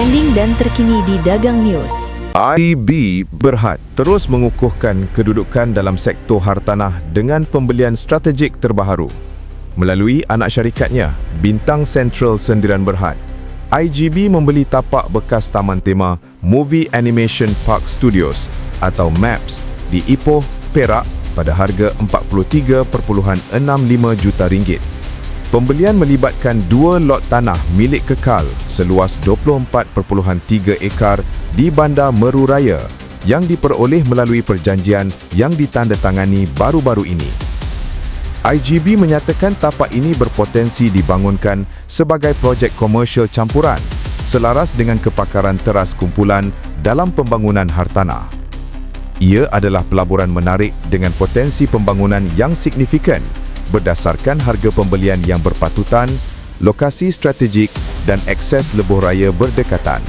trending dan terkini di Dagang News. IB Berhad terus mengukuhkan kedudukan dalam sektor hartanah dengan pembelian strategik terbaharu. Melalui anak syarikatnya, Bintang Central Sendiran Berhad, IGB membeli tapak bekas taman tema Movie Animation Park Studios atau MAPS di Ipoh, Perak pada harga 43.65 juta ringgit. Pembelian melibatkan dua lot tanah milik kekal seluas 24.3 ekar di Bandar Meru Raya yang diperoleh melalui perjanjian yang ditandatangani baru-baru ini. IGB menyatakan tapak ini berpotensi dibangunkan sebagai projek komersial campuran selaras dengan kepakaran teras kumpulan dalam pembangunan hartanah. Ia adalah pelaburan menarik dengan potensi pembangunan yang signifikan berdasarkan harga pembelian yang berpatutan, lokasi strategik dan akses lebuh raya berdekatan.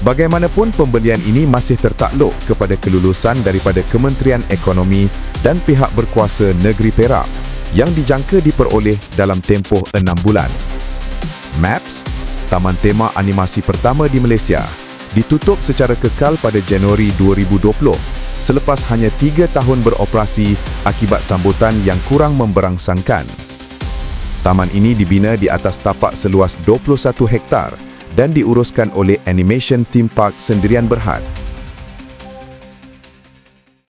Bagaimanapun pembelian ini masih tertakluk kepada kelulusan daripada Kementerian Ekonomi dan pihak berkuasa negeri Perak yang dijangka diperoleh dalam tempoh enam bulan. MAPS, Taman Tema Animasi pertama di Malaysia, ditutup secara kekal pada Januari 2020 selepas hanya tiga tahun beroperasi akibat sambutan yang kurang memberangsangkan. Taman ini dibina di atas tapak seluas 21 hektar dan diuruskan oleh Animation Theme Park Sendirian Berhad